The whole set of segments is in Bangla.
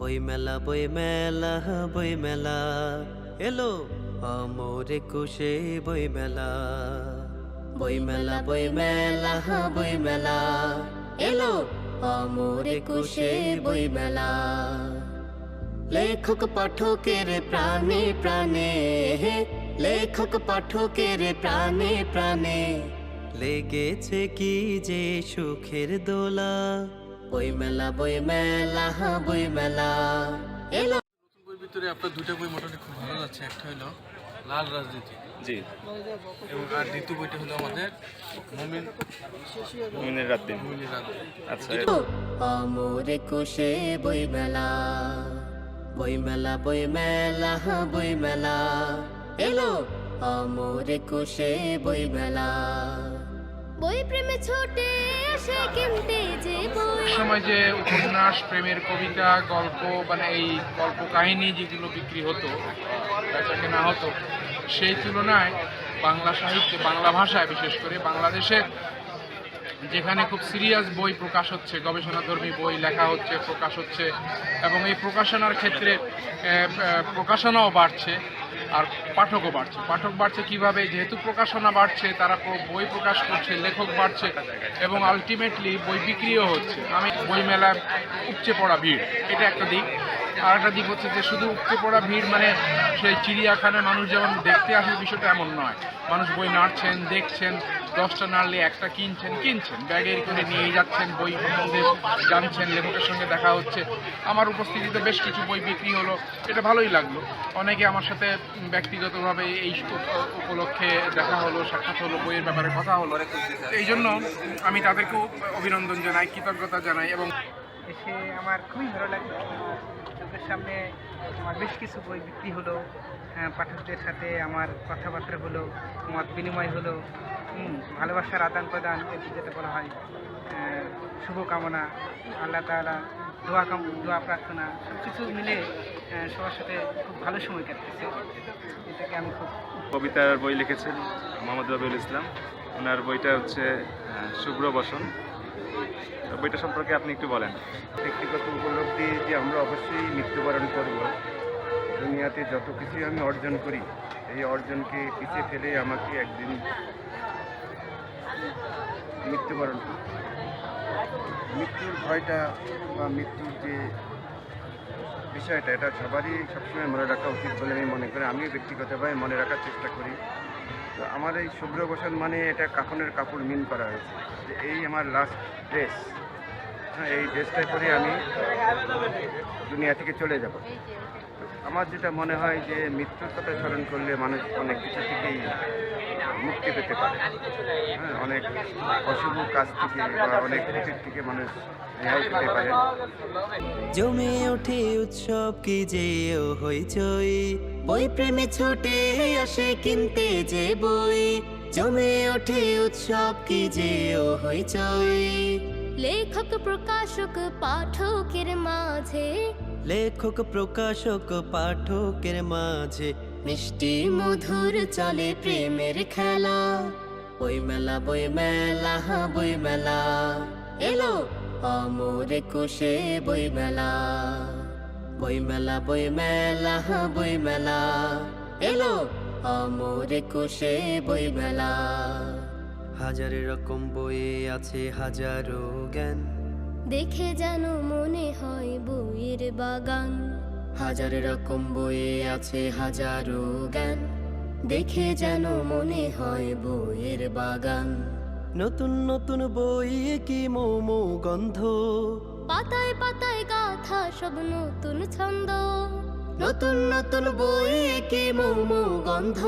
বই মেলা বই মেলা বই মেলা এলো আমর একুশে বই মেলা বই মেলা বই মেলা বই মেলা এলো আমর একুশে বই মেলা লেখক, পাঠকের প্রাণে প্রাণে। লেখক, পাঠকের প্রাণে প্রাণে। লেগেছে কি যে সুখের দোলা। বই মেলা বই মেলা বই মেলা এলো। নতুন বইয়ের ভিতরে আপনার দুটো বই মোটামুটি খুব ভালো যাচ্ছে। একটা হলো লাল রাজনীতি। জি। এবং আর দ্বিতীয় বইটা হলো আমাদের মমিন মিনের রাত দিন। মমিনের রাজনীতি আচ্ছা। আমর একুশে বই মেলা বই মেলা বই মেলা বই মেলা এলো আমর একুশে বই মেলা বই প্রেমে ছোটে আসে কিনতে যে বই। সময় যে উপন্যাস, প্রেমের কবিতা, গল্প মানে এই গল্প কাহিনী যেগুলো বিক্রি হতো বেচা কেনা হতো, সেই তুলনায় বাংলা সাহিত্যে, বাংলা ভাষায়, বিশেষ করে বাংলাদেশে যেখানে খুব সিরিয়াস বই প্রকাশ হচ্ছে, গবেষণাধর্মী বই লেখা হচ্ছে, প্রকাশ হচ্ছে, এবং এই প্রকাশনার ক্ষেত্রে প্রকাশনাও বাড়ছে আর পাঠকও বাড়ছে। পাঠক বাড়ছে কীভাবে? যেহেতু প্রকাশনা বাড়ছে, তারা বই প্রকাশ করছে, লেখক বাড়ছে এবং আলটিমেটলি বই বিক্রিও হচ্ছে। আমি বই মেলায় উপচে পড়া ভিড়। এটা একটা দিক। আর একটা দিক হচ্ছে যে শুধু উপচে পড়া ভিড় মানে সেই চিড়িয়াখানায় মানুষ যেমন দেখতে আসে, বিষয়টা এমন নয়। মানুষ বই নাড়ছেন, দেখছেন, দশটা নাড়লে একটা কিনছেন কিনছেন। ব্যাগের করে নিয়ে যাচ্ছেন, বই সম্বন্ধে জানছেন, লেখকের সঙ্গে দেখা হচ্ছে। আমার উপস্থিতিতে বেশ কিছু বই বিক্রি হলো, এটা ভালোই লাগল। অনেকে আমার সাথে ব্যক্তিগতভাবে এই উপলক্ষে দেখা হলো, সাক্ষাৎ হলো, বইয়ের ব্যাপারে কথা হলো। এই জন্য আমি তাদেরকেও অভিনন্দন জানাই, কৃতজ্ঞতা জানাই এবং এসে আমার খুবই ভালো লাগল। চোখের সামনে আমার বেশ কিছু বই বিক্রি হলো হ্যাঁ, পাঠকদের সাথে আমার কথাবার্তা হলো মত বিনিময় হলো ভালোবাসার আদান প্রদান যেটা বলা হয় আহ, শুভকামনা আল্লাহ তাআলা দোয়া কাম দোয়া প্রার্থনা সব কিছু মিলে সবার সাথে খুব ভালো সময় কাটতেছে। এটাকে আমি খুব কবিতার বই লিখেছেন মোহাম্মদ রবিউল ইসলাম। ওনার বইটা হচ্ছে শুভ্র বসন বইটা সম্পর্কে আপনি একটু বলেন। ব্যক্তিগত উপলব্ধি যে আমরা অবশ্যই মৃত্যুবরণ করব। দুনিয়াতে যত কিছুই আমি অর্জন করি, এই অর্জনকে পিছিয়ে ফেলে আমাকে একদিন মৃত্যুবরণ করতে। মৃত্যুর ভয়টা বা মৃত্যুর যে বিষয়টা, এটা সবারই সবসময় মনে রাখা উচিত বলে আমি মনে করি। আমিও ব্যক্তিগতভাবে মনে রাখার চেষ্টা করি। তো আমার এই শুভ্র বসন মানে এটা কাফনের কাপড় মিন করা হয়েছে। যে এই আমার লাস্ট ড্রেস হ্যাঁ এই ড্রেসটা পরে আমি দুনিয়া থেকে চলে যাব। আমার যেটা মনে হয় যে মৃত্যুর কথা স্মরণ করলে মানুষ অনেক কিছু থেকেই মুক্তি পেতে পারে। হ্যাঁ অনেক অশুভ কাজ থেকে বা অনেক কিছুর থেকে মানুষ রেহাই পেতে পারে। জমে ওঠে উৎসব কি যে ও হইচই? বই প্রেমে ছুটে আসে কিনতে যে বই? জমে ওঠে উৎসব কি যে ও হইচই? লেখক প্রকাশক পাঠকের মাঝে লেখক প্রকাশক পাঠকের মাঝে। মিষ্টি মধুর চলে প্রেমের খেলা। বই মেলা বই মেলা বই মেলা। এলো অমর একুশে বই মেলা। বই মেলা বই মেলা বই মেলা। এলো অমর একুশে বই মেলা। হাজার রকম বইয়ে আছে হাজারো জ্ঞান। দেখে যেন মনে হয় বাগান। হাজার রকম বইয়ে আছে হাজারো জ্ঞান। দেখে যেন মনে হয় বইয়ের বাগান। নতুন নতুন বই কি মোমো গন্ধ? পাতায় পাতায় গাথা সব নতুন ছন্দ। নতুন নতুন বই কি মোমো গন্ধ?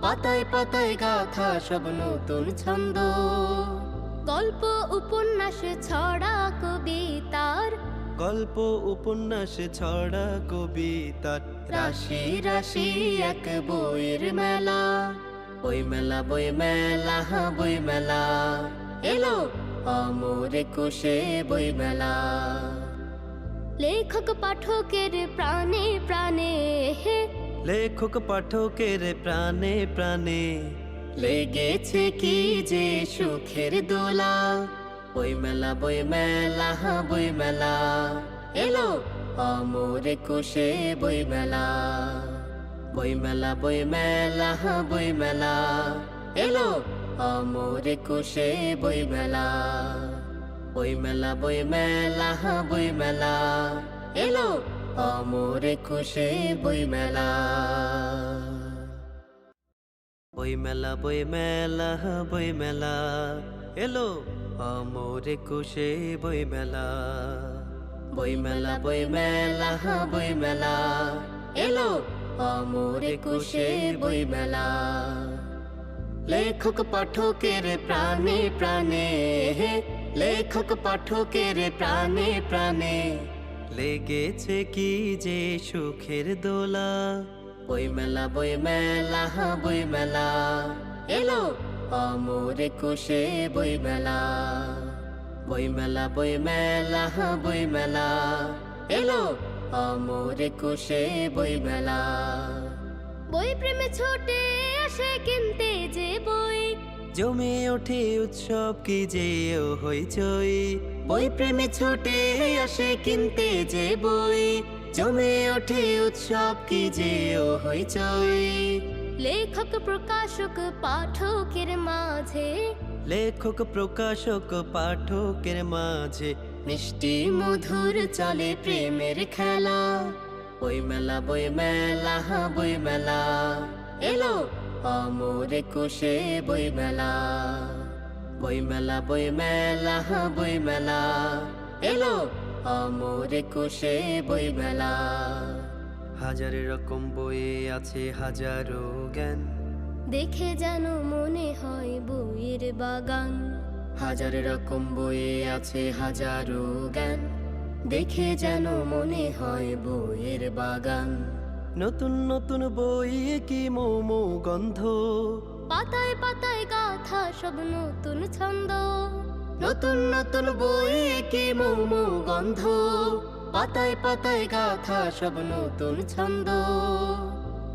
পাতায় পাতায় গাথা সব নতুন ছন্দ। গল্প উপন্যাস ছড়া কবিতার গল্প উপন্যাস ছড়া কবিতার রাশি রাশি এক বইয়ের মেলা। বই মেলা বই মেলা বই মেলা। এলো অমর একুশে বই মেলা। লেখক পাঠকের প্রাণে প্রাণে লেখক পাঠকের প্রাণে প্রাণে। লেগেছে কি যে সুখের দোলা। বই মেলা বই মেলা বই মেলা এলো অমর একুশে বইমেলা। বইমেলা বইমেলা বইমেলা। এলো অমর একুশে বইমেলা। বইমেলা বইমেলা বইমেলা। এলো অমর একুশে বইমেলা। বইমেলা বইমেলা বইমেলা। এলো অমর একুশে বইমেলা। বইমেলা বইমেলা বইমেলা। এলো অমর একুশে বইমেলা। লেখক পাঠকের প্রাণে প্রাণে। লেখক পাঠকের প্রাণে প্রাণে। লেগেছে কি যে সুখের দোলা। বই মেলা বই মেলা বই মেলা এলো অমর একুশে বই মেলা বই মেলা বই মেলা বই মেলা। এলো অমর একুশে বই মেলা। বই প্রেমে ছোটে আসে কিনতে যে বই। জমে ওঠে উৎসব কি যে ও হইচই। বই প্রেমে ছুটে আসে কিনতে যে বই। জমে ওঠে উৎসব কি যে ও হইচই। লেখক প্রকাশক পাঠকের মাঝে লেখক প্রকাশক পাঠকের মাঝে মিষ্টি মধুর চলে প্রেমের খেলা বই মেলা বই মেলা বই মেলা এলো অমর একুশে বই মেলা বই মেলা বই মেলা বই মেলা এলো অমর একুশে বই মেলা হাজার রকম বইয়ে আছে হাজারো জ্ঞান। দেখে যেন মনে হয় বইয়ের বাগান। হাজার রকম বইয়ে আছে হাজারো জ্ঞান। দেখে যেন মনে হয় বইয়ের বাগান। নতুন নতুন বই কি মোমো গন্ধ? পাতায় পাতায় গাথা সব নতুন ছন্দ। নতুন নতুন বই কি মোমো গন্ধ? পাতায় পাতায় গাথা সব নতুন ছন্দ।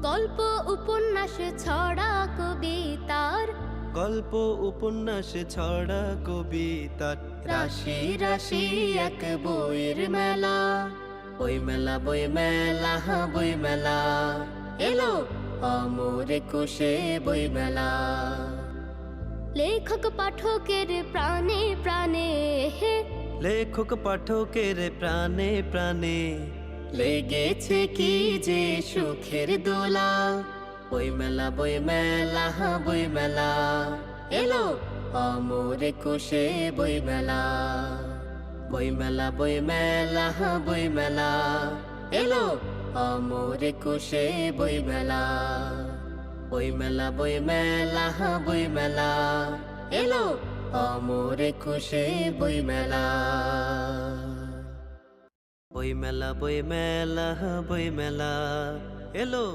গল্প উপন্যাস ছড়া কবিতার। গল্প উপন্যাস ছড়া কবিতার। রাশি রাশি এক বইয়ের মেলা। বই মেলা বই মেলা বই মেলা। এলো অমর কুশে বই মেলা। লেখক পাঠকের প্রাণে প্রাণে হে লেখক পাঠকের প্রাণে প্রাণে। লেগেছে কি যে সুখের দোলা? বই মেলা বই মেলা বই মেলা। এলো অমর একুশে বই মেলা। বই মেলা বই মেলা বই মেলা। এলো অমর একুশে বই মেলা। বই মেলা বই মেলা বই মেলা। এলো অমর একুশে বই মেলা বই মেলা বই মেলা বই মেলা এলো,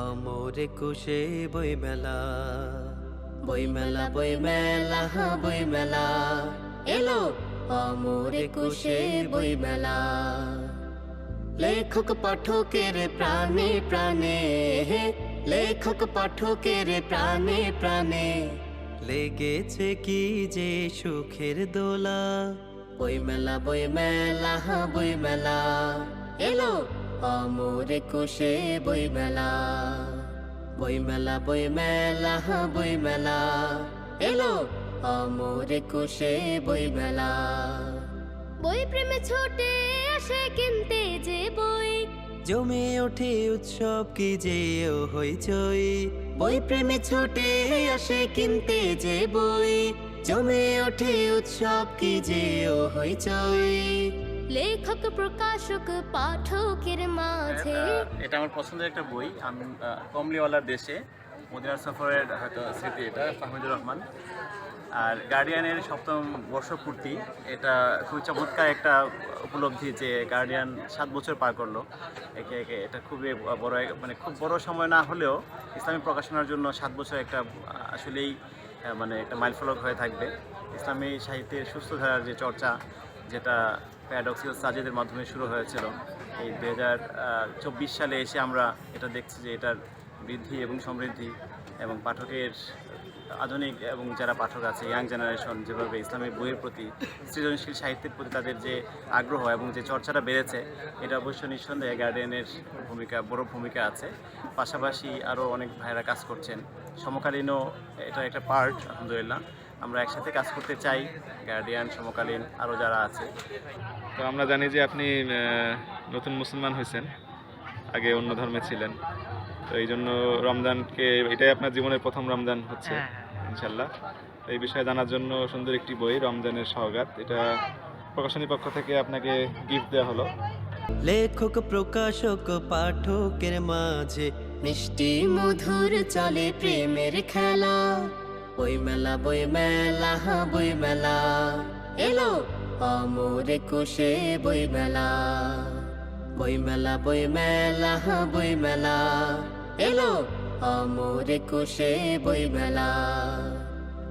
অমর একুশে বই মেলা বই মেলা বই মেলা বই মেলা এলো, অমর একুশে বই মেলা লেখক, পাঠকের প্রাণে প্রাণে। লেখক, পাঠকের প্রাণে প্রাণে। লেগেছে কি যে সুখের দোলা? বই মেলা বই মেলা বই মেলা। এলো অমর একুশে বই মেলা। বই মেলা বই মেলা বই মেলা। এলো অমর একুশে বই মেলা। বই প্রেমে ছোটে আসে কিনতে যে বই জমে ওঠে উৎসব কি যে ও হইচই বই প্রেমে ছুটে আসে কিনতে যে বই। জমে ওঠে উৎসব কি যে ও হইচই লেখক প্রকাশক পাঠকের মাঝে। এটা আমার পছন্দের একটা বই। আমি কমলিওয়ালার দেশে। মদিনার সফরের হয়তো স্মৃতি এটা ফাহমিদুর রহমান। আর গার্ডিয়ানের সপ্তম বর্ষপূর্তি। এটা খুবই চমৎকার একটা উপলব্ধি যে গার্ডিয়ান সাত বছর পার করল। একে একে এটা খুবই বড় মানে খুব বড় সময় না হলেও ইসলামী প্রকাশনার জন্য সাত বছর একটা, আসলেই মানে একটা মাইলফলক হয়ে থাকবে। ইসলামী সাহিত্যের সুস্থ ধারার যে চর্চা, যেটা প্যাডক্সিয়াল সাজেদের মাধ্যমে শুরু হয়েছিল, এই দু চব্বিশ সালে এসে আমরা এটা দেখছি যে এটার বৃদ্ধি এবং সমৃদ্ধি এবং পাঠকের আধুনিক এবং যারা পাঠক আছে ইয়াং জেনারেশন যেভাবে ইসলামিক বইয়ের প্রতি সৃজনশীল সাহিত্যের প্রতি তাদের যে আগ্রহ এবং যে চর্চাটা বেড়েছে, এটা অবশ্য নিঃসন্দেহে গার্ডিয়ানের ভূমিকা, বড় ভূমিকা আছে। পাশাপাশি আরও অনেক ভাইরা কাজ করছেন। সমকালীনও এটা একটা পার্ট আলহামদুলিল্লাহ। আমরা একসাথে কাজ করতে চাই গার্ডিয়ান সমকালীন আরও যারা আছে। তো আমরা জানি যে আপনি নতুন মুসলমান হয়েছেন, আগে অন্য ধর্মে ছিলেন। তো এই জন্য রমজানকে এটাই আপনার জীবনের প্রথম রমজান হচ্ছে হ্যাঁ, ইনশাল্লাহ। তো এই বিষয়ে জানার জন্য সুন্দর একটি বই রমজানের সওগাত। এটা প্রকাশনী পক্ষ থেকে আপনাকে গিফট দেওয়া হলো। লেখক প্রকাশক পাঠকের মাঝে মিষ্টি মধুর চলে প্রেমের খেলা। বই মেলা বই মেলা বই মেলা। এলো অমরে কুশে বই মেলা। বই মেলা বই মেলা বই মেলা। এলো। অমরে কুশে বই মেলা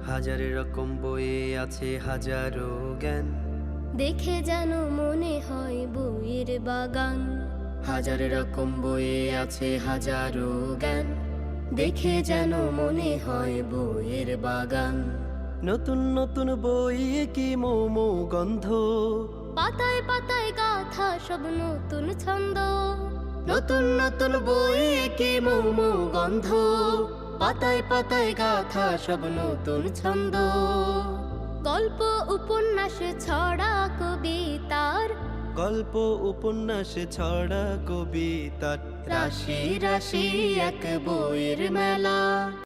হাজার রকম বইয়ে আছে হাজারো জ্ঞান। দেখে যেন মনে হয় বইয়ের বাগান। হাজার রকম বইয়ে আছে হাজারো জ্ঞান। দেখে যেন মনে হয় বইয়ের বাগান। নতুন নতুন বই কি মোমো গন্ধ। পাতায় পাতায় গাথা সব নতুন ছন্দ। নতুন নতুন বই কি মোমো গন্ধ? পাতায় পাতায় গাথা সব নতুন ছন্দ। গল্প উপন্যাস ছড়া কবিতার। গল্প উপন্যাস ছড়া কবিতার। রাশি রাশি এক বইয়ের মেলা।